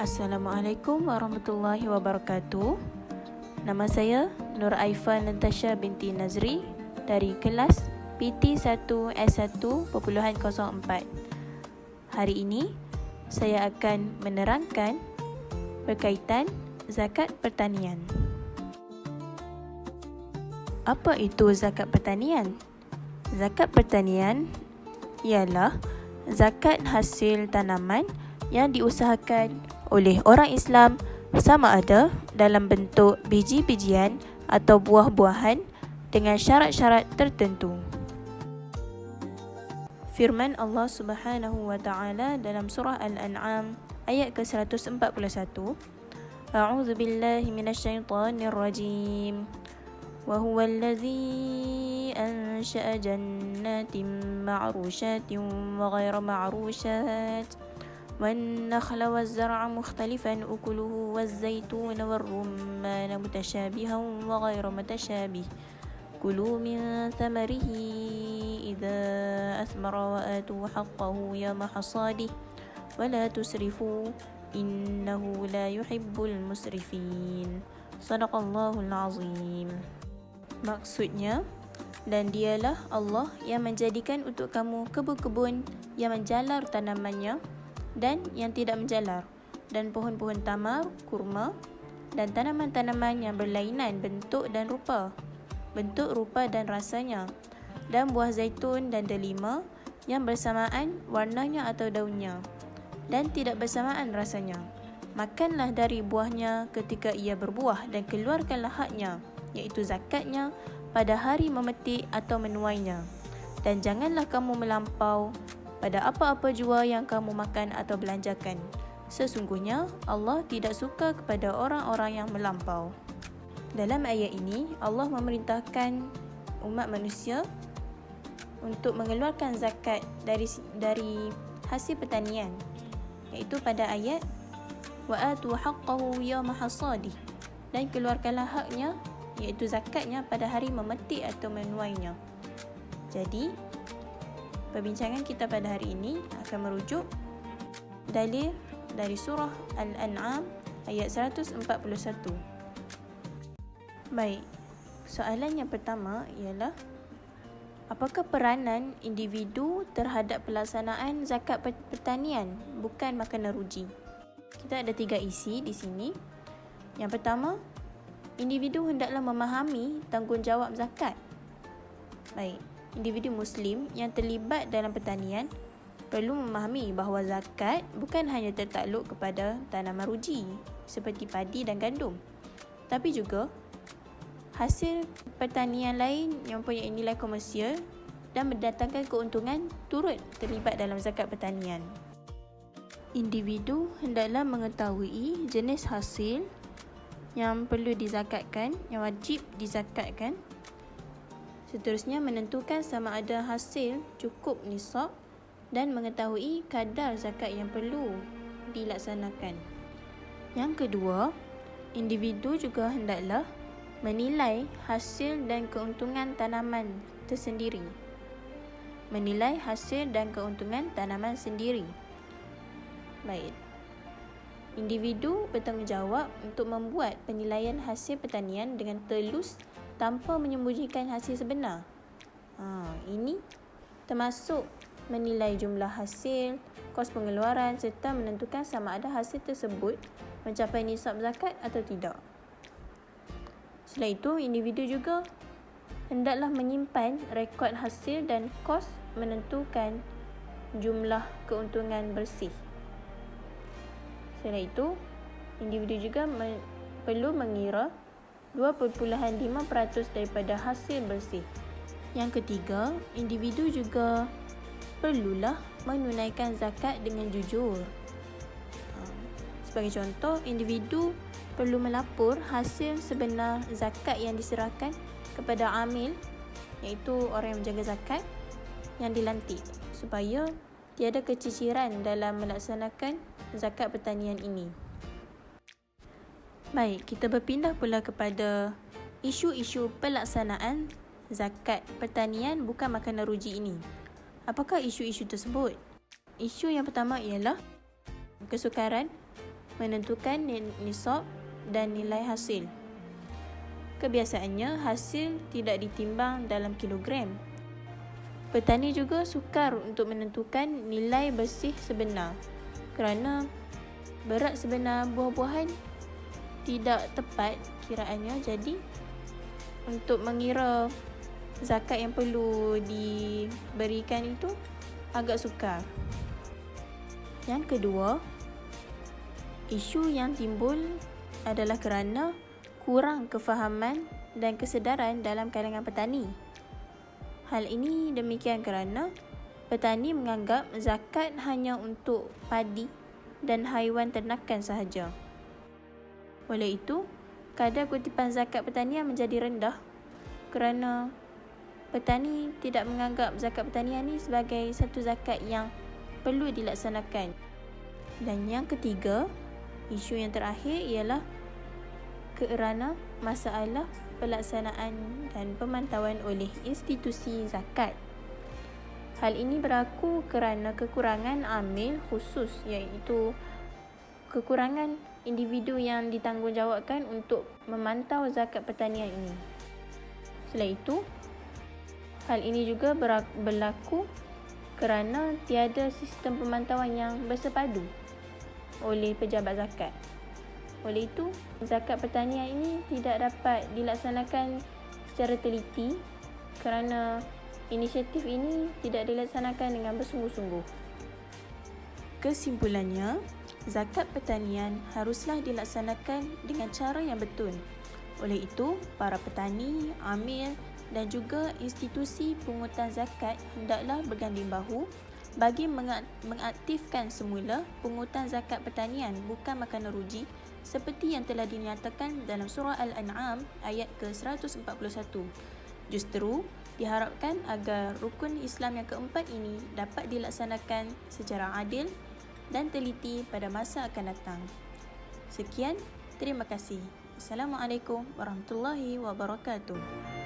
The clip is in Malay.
Assalamualaikum warahmatullahi wabarakatuh. Nama saya Nur Aifa Natasha binti Nazri dari kelas PT1S1.04. Hari ini saya akan menerangkan berkaitan zakat pertanian. Apa itu zakat pertanian? Zakat pertanian ialah zakat hasil tanaman yang diusahakan oleh orang Islam sama ada dalam bentuk biji-bijian atau buah-buahan dengan syarat-syarat tertentu. Firman Allah Subhanahu wa taala dalam surah Al-An'am ayat ke-141 A'udzu billahi minasyaitonir rajim وهو الذي أنشأ جنات معروشات وغير معروشات والنخل والزرع مختلفا أكله والزيتون والرمان متشابها وغير متشابه. كلوا من ثمره إذا أثمر وآتوا حقه يوم حصاده. ولا تسرفوا إنه لا يحب المسرفين. صدق الله العظيم. Maksudnya, dan dialah Allah yang menjadikan untuk kamu kebun-kebun yang menjalar tanamannya. Dan yang tidak menjalar dan pohon-pohon tamar, kurma dan tanaman-tanaman yang berlainan bentuk dan rupa bentuk, rupa dan rasanya dan buah zaitun dan delima yang bersamaan warnanya atau daunnya dan tidak bersamaan rasanya makanlah dari buahnya ketika ia berbuah dan keluarkanlah haknya iaitu zakatnya pada hari memetik atau menuainya. Dan janganlah kamu melampau pada apa-apa jua yang kamu makan atau belanjakan. Sesungguhnya Allah tidak suka kepada orang-orang yang melampau. Dalam ayat ini, Allah memerintahkan umat manusia untuk mengeluarkan zakat dari dari hasil pertanian iaitu pada ayat wa atu haqqahu yawma hasadih dan keluarkanlah haknya iaitu zakatnya pada hari memetik atau menuainya. Jadi, perbincangan kita pada hari ini akan merujuk dalil dari surah Al-An'am ayat 141. Baik, soalan yang pertama ialah apakah peranan individu terhadap pelaksanaan zakat pertanian bukan makanan ruji? Kita ada tiga isi di sini. Yang pertama, individu hendaklah memahami tanggungjawab zakat. Baik, individu muslim yang terlibat dalam pertanian perlu memahami bahawa zakat bukan hanya tertakluk kepada tanaman ruji seperti padi dan gandum. Tapi juga hasil pertanian lain yang punya nilai komersial dan mendatangkan keuntungan turut terlibat dalam zakat pertanian. Individu hendaklah mengetahui jenis hasil yang perlu dizakatkan, yang wajib dizakatkan. Seterusnya menentukan sama ada hasil cukup nisab dan mengetahui kadar zakat yang perlu dilaksanakan. Yang kedua, individu juga hendaklah menilai hasil dan keuntungan tanaman tersendiri. Menilai hasil dan keuntungan tanaman sendiri. Baik, Individu bertanggungjawab untuk membuat penilaian hasil pertanian dengan telus tanpa menyembunyikan hasil sebenar. Ha, ini termasuk menilai jumlah hasil, kos pengeluaran serta menentukan sama ada hasil tersebut mencapai nisab zakat atau tidak. Selain itu, individu juga hendaklah menyimpan rekod hasil dan kos menentukan jumlah keuntungan bersih. Selain itu, individu juga perlu mengira 2.5% daripada hasil bersih. Yang ketiga, individu juga perlulah menunaikan zakat dengan jujur. Ha, sebagai contoh, individu perlu melapor hasil sebenar zakat yang diserahkan kepada amil iaitu orang yang menjaga zakat yang dilantik supaya tiada keciciran dalam melaksanakan zakat pertanian ini. Baik, kita berpindah pula kepada isu-isu pelaksanaan zakat pertanian bukan makanan ruji ini. Apakah isu-isu tersebut? Isu yang pertama ialah kesukaran menentukan nisab dan nilai hasil. Kebiasaannya hasil tidak ditimbang dalam kilogram. Petani juga sukar untuk menentukan nilai bersih sebenar kerana berat sebenar buah-buahan tidak tepat kiraannya jadi untuk mengira zakat yang perlu diberikan itu agak sukar. Yang kedua, isu yang timbul adalah kerana kurang kefahaman dan kesedaran dalam kalangan petani. Hal ini demikian kerana petani menganggap zakat hanya untuk padi dan haiwan ternakan sahaja. Oleh itu, kadar kutipan zakat pertanian menjadi rendah kerana petani tidak menganggap zakat pertanian ini sebagai satu zakat yang perlu dilaksanakan. Dan yang ketiga, isu yang terakhir ialah kerana masalah pelaksanaan dan pemantauan oleh institusi zakat. Hal ini berlaku kerana kekurangan amil khusus iaitu kekurangan individu yang ditanggungjawabkan untuk memantau zakat pertanian ini. Selain itu, hal ini juga berlaku kerana tiada sistem pemantauan yang bersepadu oleh pejabat zakat. Oleh itu, zakat pertanian ini tidak dapat dilaksanakan secara teliti kerana inisiatif ini tidak dilaksanakan dengan bersungguh-sungguh. Kesimpulannya, zakat pertanian haruslah dilaksanakan dengan cara yang betul. Oleh itu, para petani, amil dan juga institusi pungutan zakat hendaklah berganding bahu bagi mengaktifkan semula pungutan zakat pertanian bukan makanan ruji seperti yang telah dinyatakan dalam surah Al-An'am ayat ke-141. Justru, diharapkan agar rukun Islam yang keempat ini dapat dilaksanakan secara adil dan teliti pada masa akan datang. Sekian, terima kasih. Assalamualaikum warahmatullahi wabarakatuh.